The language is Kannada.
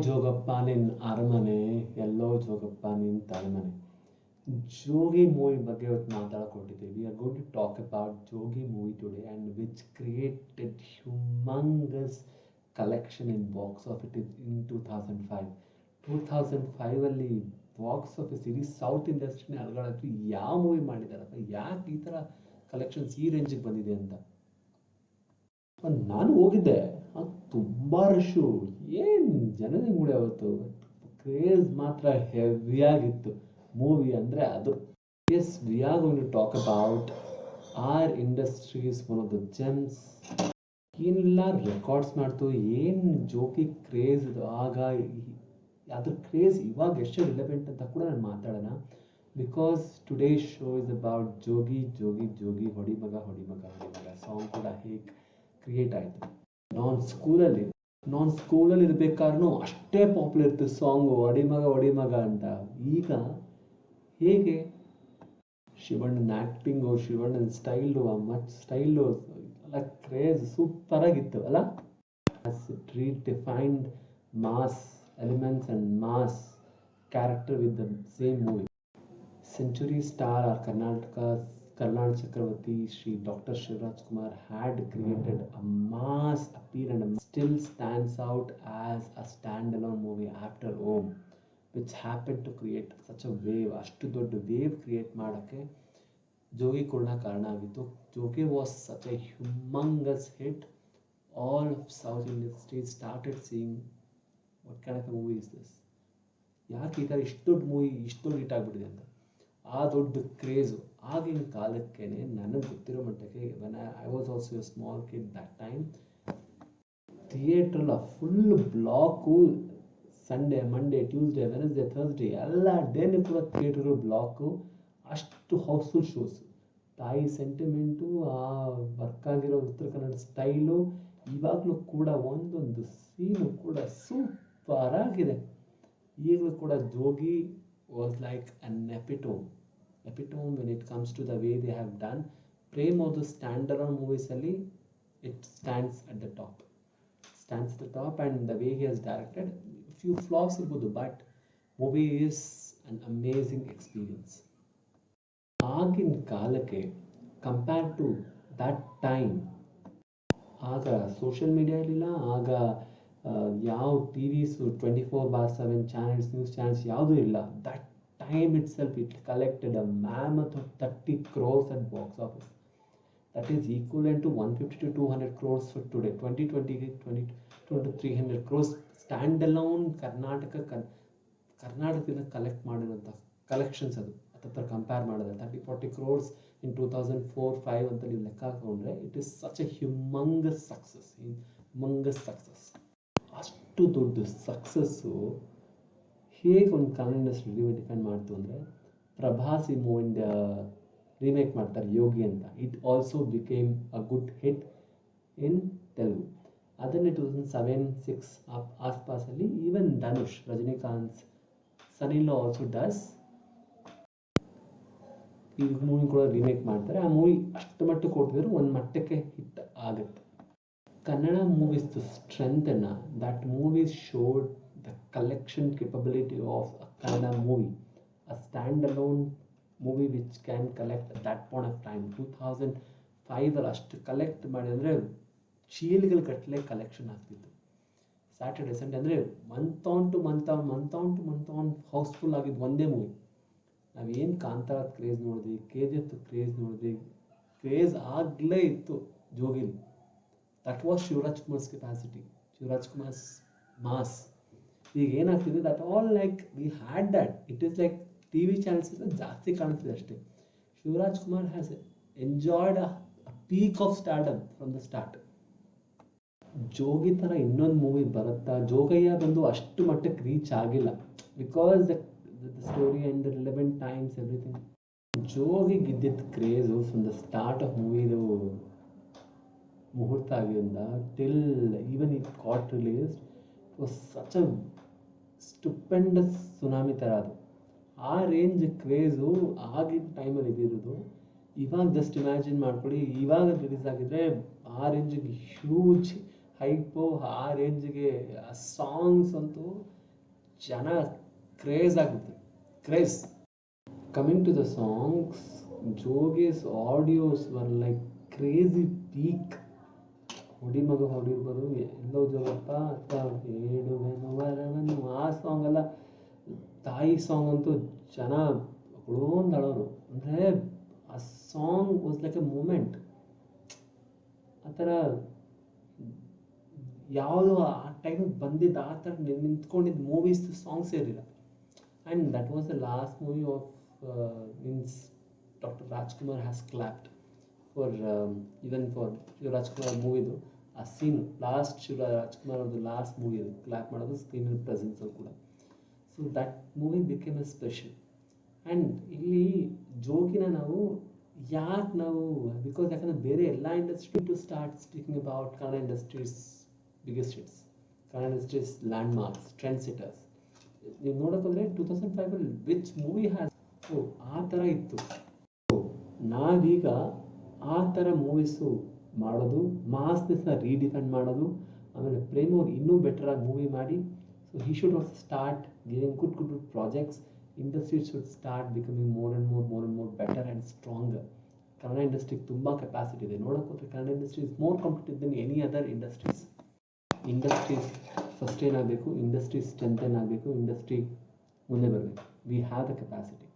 ಜೋಗಪ್ಪ ನಿನ್ ಅರಮನೆ, ಎಲ್ಲೋ ಜೋಗಪ್ಪ ನಿನ್ ತರಮನೆ ಜೋಗಿ ಮೂವಿ ಬಗ್ಗೆ ಇವತ್ತು ಮಾತಾಡಕ್ we are going to talk about Jogi movie today and which created humongous collection in box of it in two thousand five two thousand ಫೈವಲ್ಲಿ box office ಇಡೀ ಸೌತ್ ಇಂಡಸ್ಟ್ರಿನ ಅಲ್ಗಾಡಕ್ಕೆ ಯಾವ ಮೂವಿ ಮಾಡಿದಾರಪ್ಪ ಯಾಕೆ ಈ ಥರ ಕಲೆಕ್ಷನ್ಸ್ ಈ ರೇಂಜಿಗೆ ಬಂದಿದೆ ಅಂತ? ನಾನು ಹೋಗಿದ್ದೆ. ಅದು ತುಂಬ ರಶ್ಶು ಏನು ಜನನೇ ಮೂಡಿ ಅವತ್ತು? ಕ್ರೇಜ್ ಮಾತ್ರ ಹೆವಿಯಾಗಿತ್ತು ಮೂವಿ ಅಂದರೆ ಅದು as we are going to talk about our industry's one of the gems ಏನೆಲ್ಲ ರೆಕಾರ್ಡ್ಸ್ ಮಾಡ್ತು. ಏನು ಜೋಕಿ ಕ್ರೇಜ್ ಇದು? ಆಗ ಅದ್ರ ಕ್ರೇಜ್ ಇವಾಗ ಎಷ್ಟು ರಿಲೆವೆಂಟ್ ಅಂತ ಕೂಡ ನಾನು ಮಾತಾಡೋಣ. Because today show is about Jogi Jogi Jogi, ಹೊಡಿ ಮಗ ಹೊಡಿಮಗ ಹೊಡಿ ಮಗ. ಸಾಂಗ್ ಕೂಡ ಹೇಗೆ ಕ್ರಿಯೇಟ್ ಆಯಿತು. ನಾನ್ ಸ್ಕೂಲಲ್ಲಿ ನಾನ್ ಸ್ಕೂಲಲ್ಲಿ ಇರಬೇಕಾದ್ರೂ ಅಷ್ಟೇ ಪಾಪ್ಯುಲರ್ ಇತ್ತು ಸಾಂಗು ಒಡಿಮಗ ಒಡಿಮಗ ಅಂತ. ಈಗ ಹೇಗೆ? ಶಿವಣ್ಣನ ಆ್ಯಕ್ಟಿಂಗು ಶಿವಣ್ಣನ ಸ್ಟೈಲು ಆ ಮಚ್ ಸ್ಟೈಲು ಎಲ್ಲ ಕ್ರೇಜ್ ಸೂಪರಾಗಿತ್ತು ಅಲ್ಲ? Treat defined mass elements and mass character with the same movie century star our Karnataka Karnataka Chakravarthi Shri doctor Shivaraj Kumar had created a mass appeal and still stands out as a standalone movie after Om which happened to create such a wave ಅಷ್ಟು ದೊಡ್ಡ ವೇವ್ ಕ್ರಿಯೇಟ್ ಮಾಡೋಕ್ಕೆ ಜೋಗಿ ಕೂಡ ಕಾರಣ ಆಗಿತ್ತು. Jogi was such a humongous hit all of south industry started seeing what kind of movie is this ಯಾಕೆ ಈ ಥರ ಇಷ್ಟು ದೊಡ್ಡ ಮೂವಿ ಇಷ್ಟು ದೊಡ್ಡ ಹಿಟ್ ಆಗಿಬಿಟ್ಟಿದೆ ಅಂತ? ಆ ದೊಡ್ಡ ಕ್ರೇಜು ಆಗಿನ ಕಾಲಕ್ಕೇ ನನಗೆ ಗೊತ್ತಿರೋ ಮಟ್ಟಕ್ಕೆ when I was also a small kid that time ಥಿಯೇಟ್ರಲ್ಲ full block Sunday Monday Tuesday Wednesday Thursday ಎಲ್ಲ ಡೇನು ಕೂಡ ಥಿಯೇಟ್ರು ಬ್ಲಾಕು ಅಷ್ಟು ಹೌಸ್ಫುಲ್ ಶೋಸ್ ತಾಯಿ ಸೆಂಟಿಮೆಂಟು ಆ ವರ್ಕ್ ಆಗಿರೋ ಉತ್ತರ ಕನ್ನಡ ಸ್ಟೈಲು ಇವಾಗಲೂ ಕೂಡ ಒಂದೊಂದು ಸೀನು ಕೂಡ ಸೂಪರ್ ಆಗಿದೆ. ಈಗಲೂ ಕೂಡ Jogi was like an epitome epitome when it comes to the way they have done Prem ಅವ್ರದ್ದು standard ಮೂವೀಸಲ್ಲಿ it stands at the top stands the top and the way he has directed few flops ಇರ್ಬೋದು but movie is an amazing experience ಆಗಿನ ಕಾಲಕ್ಕೆ ಕಂಪೇರ್ ಟು ದಟ್ ಟೈಮ್ ಆಗ ಸೋಷಿಯಲ್ ಮೀಡಿಯಾ ಇರಲಿಲ್ಲ, ಆಗ ಯಾವ T Vs twenty four bar seven channels news channels ಯಾವುದೂ ಇಲ್ಲ. That itself it collected a mammoth of thirty crores at box office that is equivalent to 150 to 200 crores for today. 2020 20 to 300 crores standalone Karnataka ಕನ್ ಕರ್ನಾಟಕದಿಂದ ಕಲೆಕ್ಟ್ ಮಾಡಿರೋಂಥ ಕಲೆಕ್ಷನ್ಸ್ ಅದು. ಹತ್ತತ್ರ ಕಂಪೇರ್ ಮಾಡಿದ್ರೆ thirty forty crores in two thousand four five ಅಂತ ನೀವು ಲೆಕ್ಕ ಹಾಕೊಂಡ್ರೆ it is such a humongous success humongous success ಅಷ್ಟು ದೊಡ್ಡ ಸಕ್ಸಸ್ಸು ಹೇಗೆ ಒಂದು ಕನ್ನಡ ಇಂಡಸ್ಟ್ರಿ ಡಿಪೆಂಡ್ ಮಾಡ್ತು ಅಂದರೆ ಪ್ರಭಾಸ್ ಈ ಮೂವಿಂದ ರೀಮೇಕ್ ಮಾಡ್ತಾರೆ ಯೋಗಿ ಅಂತ. It also became a good hit in Telugu ಅದನ್ನೇ two thousand seven six ಆಸ್ಪಾಸಲ್ಲಿ even Dhanush Rajinikanth son in law also does ಈ ಮೂವಿ ಕೂಡ ರಿಮೇಕ್ ಮಾಡ್ತಾರೆ. ಆ ಮೂವಿ ಅಷ್ಟು ಮಟ್ಟಕ್ಕೆ ಕೊಟ್ಟಿದ್ರು ಒಂದು ಮಟ್ಟಕ್ಕೆ ಹಿಟ್ ಆಗುತ್ತೆ. Kannada movies ಸ್ಟ್ರೆಂತನ್ನು that movies showed the collection capability of a Kannada movie a standalone movie which can collect that point of time two thousand ಫೈವಲ್ಲಿ ಅಷ್ಟು ಕಲೆಕ್ಟ್ ಮಾಡಿದ್ರೆ ಚೀಲ್ಗಳ ಕಟ್ಟಲೆ ಕಲೆಕ್ಷನ್ ಆಗ್ತಿತ್ತು. ಸ್ಯಾಟರ್ಡೆ ಸಂಡೇ ಅಂದರೆ month on to month on month on to month on housefull ಆಗಿದ್ದು ಒಂದೇ ಮೂವಿ ನಾವೇನು ಕಾಂತಾರದ ಕ್ರೇಜ್ ನೋಡಿದ್ವಿ ಕೆ ಜಿ ಎಫ್ ಕ್ರೇಜ್ ನೋಡಿದ್ವಿ ಕ್ರೇಜ್ ಆಗಲೇ ಇತ್ತು ಜೋಗಿಲ್. That was Shivaraj Kumar's capacity Shivaraj Kumar's mass ಈಗ ಏನಾಗ್ತಿದೆ that all like we had that it is like T V channels ಜಾಸ್ತಿ ಕಾಣಿಸ್ತಿದೆ ಅಷ್ಟೇ. Shivaraj Kumar has enjoyed a peak of stardom from the start Jogi ಥರ ಇನ್ನೊಂದು ಮೂವಿ ಬರುತ್ತಾ? ಜೋಗಯ್ಯ ಬಂದು ಅಷ್ಟು ಮಟ್ಟಕ್ಕೆ ರೀಚ್ ಆಗಿಲ್ಲ. Because the story and the relevant times everything ಜೋಗಿಗೆ ಇದ್ದಿದ್ದ craze from the start of ಮೂವಿದು ಮುಹೂರ್ತ ಆಗಿಂದ till even it got release such a stupendous tsunami ಥರ ಅದು. ಆ ರೇಂಜ್ ಕ್ರೇಜು ಆಗಿದ್ದ ಟೈಮಲ್ಲಿ ಇದ್ದಿರೋದು. ಇವಾಗ ಜಸ್ಟ್ ಇಮ್ಯಾಜಿನ್ ಮಾಡ್ಕೊಳ್ಳಿ, ಇವಾಗ ರಿಲೀಸ್ ಆಗಿದ್ರೆ ಆ ರೇಂಜಿಗೆ ಹ್ಯೂಜ್ ಹೈಪು ಆ ರೇಂಜಿಗೆ ಆ ಸಾಂಗ್ಸ್ ಅಂತೂ ಜನ ಕ್ರೇಜ್ ಆಗುತ್ತೆ. Craze coming to the songs ಜೋಗೇಸ್ audios were like crazy peak ಹೊಡಿ ಮಗ ಹೊಡಿರ್ಬೋದು ಎಲ್ಲೋ ಜೋಗಪ್ಪ ಅಥವಾ ವರವನ್ನು ಆ ಸಾಂಗ್ ಎಲ್ಲ, ತಾಯಿ ಸಾಂಗ್ ಅಂತೂ ಜನ ಒಂದು ಅಳೋರು ಅಂದರೆ ಆ song was like a moment ಆ ಥರ ಯಾವುದು ಆ ಟೈಮ್ ಬಂದಿದ್ದು, ಆ ಥರ ನಿಂತ್ಕೊಂಡಿದ್ದ ಮೂವೀಸ್ ಸಾಂಗ್ಸ್ ಇರಲಿಲ್ಲ and that was the last movie of means doctor Rajkumar has clapped for even for Rajkumar ಮೂವಿದು ಆ ಸೀನ್ ಲಾಸ್ಟ್ ಶಿವರಾಜ್ಕುಮಾರ್ ಅವ್ರದ್ದು ಲಾಸ್ಟ್ ಮೂವಿ ಅದು ಕ್ಲಾಪ್ ಮಾಡೋದು ಸ್ಕ್ರೀನ್ ಪ್ರೆಸೆನ್ಸಲ್ಲಿ ಕೂಡ. So that movie became a special and ಇಲ್ಲಿ ಜೋಗಿನ ನಾವು ಯಾಕೆ ನಾವು ಬಿಕಾಸ್ ಯಾಕಂದರೆ ಬೇರೆ ಎಲ್ಲ industry to start speaking about Kannada industry's biggest hits Kannada industry's landmarks trendsetters ನೀವು ನೋಡೋಕ್ಕೋದ್ರೆ ಟೂ ತೌಸಂಡ್ ಫೈವಲ್ಲಿ ವಿಚ್ ಮೂವಿ ಹ್ಯಾಸ್ ಓ, ಆ ಥರ ಇತ್ತು. ನಾವೀಗ ಆ ಥರ ಮೂವೀಸು ಮಾಡೋದು ಮಾಸ್ನೆಸ್ನ ರೀಡಿಫೈನ್ ಮಾಡೋದು, ಆಮೇಲೆ ಪ್ರೇಮ್ ಅವ್ರು ಇನ್ನೂ ಬೆಟರಾಗಿ ಮೂವಿ ಮಾಡಿ. So he should also start giving good good good projects industry should start becoming more and more more and more better and strong Kannada ಇಂಡಸ್ಟ್ರಿಗೆ ತುಂಬ ಕೆಪಾಸಿಟಿ ಇದೆ. ನೋಡೋಕ್ಕೋದ್ರೆ Kannada industry is more competitive than any other industries industries sustain ಆಗಬೇಕು ಇಂಡಸ್ಟ್ರಿ ಸ್ಟ್ರೆಂಥನ್ ಆಗಬೇಕು ಇಂಡಸ್ಟ್ರಿ ಮುಂದೆ ಬರಬೇಕು. We have the capacity